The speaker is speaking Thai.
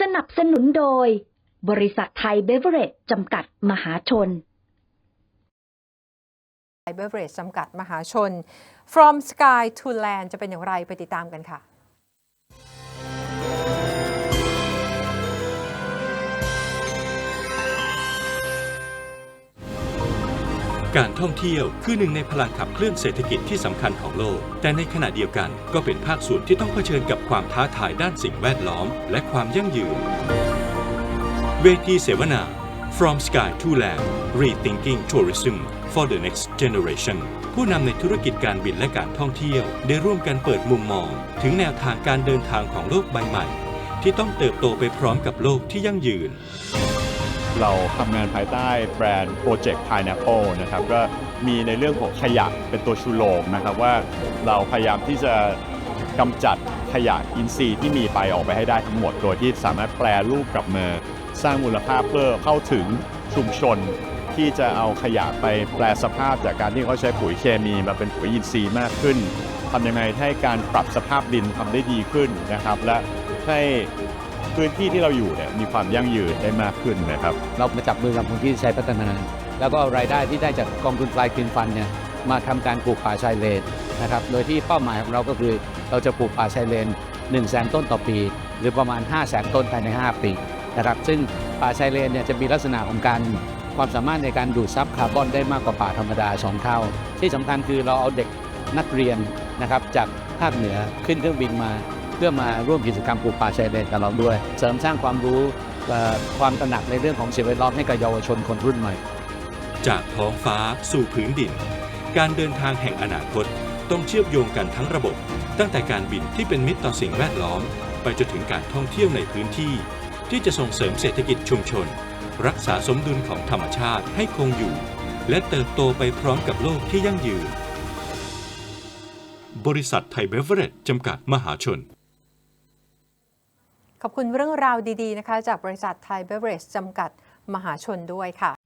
สนับสนุนโดย บริษัทไทยเบเวอเรจจำกัดมหาชน ไทยเบเวอเรจจำกัดมหาชน From Sky to Land จะเป็นอย่างไรไปติดตามกันค่ะ การท่องเที่ยวคือหนึ่งในพลังขับเคลื่อนเศรษฐกิจที่สำคัญของโลก แต่ในขณะเดียวกันก็เป็นภาคส่วนที่ต้องเผชิญกับความท้าทายด้านสิ่งแวดล้อม และความยั่งยืน เวทีเสวนา From Sky to Land Rethinking Tourism for the Next Generation ผู้นำในธุรกิจการบินและการท่องเที่ยว ได้ร่วมกันเปิดมุมมอง ถึงแนวทางการเดินทางของโลกใบใหม่ ที่ต้องเติบโตไปพร้อมกับโลกที่ยั่งยืน เราทำงานภายใต้แบรนด์ Project Pineapple นะครับก็มีในเรื่องของขยะเป็นตัวชูโรงนะครับว่าเราพยายามที่จะกำจัดขยะอินทรีย์ที่มีไปออกไปให้ได้ทั้งหมด โดยที่สามารถแปลรูปกลับมาสร้างมูลค่าเพิ่มเข้าถึงชุมชน ที่จะเอาขยะไปแปลสภาพจากการที่เขาใช้ปุ๋ยเคมีมาเป็นปุ๋ยอินทรีย์มากขึ้นทำยังไงให้การปรับสภาพดินทำได้ดีขึ้นนะครับ และให้ พื้นที่ที่เราอยู่เนี่ยมีความยั่งยืนได้มากขึ้นนะครับ เรามาจับมือกับคนที่ใช้พัฒนา แล้วก็รายได้ที่ได้จากกองทุนฟลายคืนฟันเนี่ยมาทำการปลูกป่าชายเลนนะครับโดยที่เป้าหมายของเราก็คือเราจะปลูกป่าชายเลน1 0 0 0 0แสนต้นต่อปี หรือประมาณ 5 0 0แสนต้นภายใน 5 ปีนะครับซึ่งป่าชายเลนเนี่ยจะมีลักษณะของการความสามารถในการดูดซับคาร์บอนได้มากกว่าป่าธรรมดา 2 เท่า ที่สำคัญคือเราเอาเด็กนักเรียนนะครับจากภาคเหนือขึ้นเครื่องบินมา พื่อมาร่วมกิจกรรมปลูกป่าชายเลนกับเราด้วย เสริมสร้างความรู้ความตระหนักในเรื่องของสิ่งแวดล้อมให้กับเยาวชนคนรุ่นใหม่ จากท้องฟ้าสู่พื้นดิน การเดินทางแห่งอนาคต ต้องเชื่อมโยงกันทั้งระบบ ตั้งแต่การบินที่เป็นมิตรต่อสิ่งแวดล้อม ไปจนถึงการท่องเที่ยวในพื้นที่ ที่จะส่งเสริมเศรษฐกิจชุมชน รักษาสมดุลของธรรมชาติให้คงอยู่ และเติบโตไปพร้อมกับโลกที่ยั่งยืนบริษัทไทยเบเวอเรจจำกัดมหาชน ขอบคุณเรื่องราวดี ๆ นะคะ จากบริษัทไทยเบเรจจำกัดมหาชนด้วยค่ะ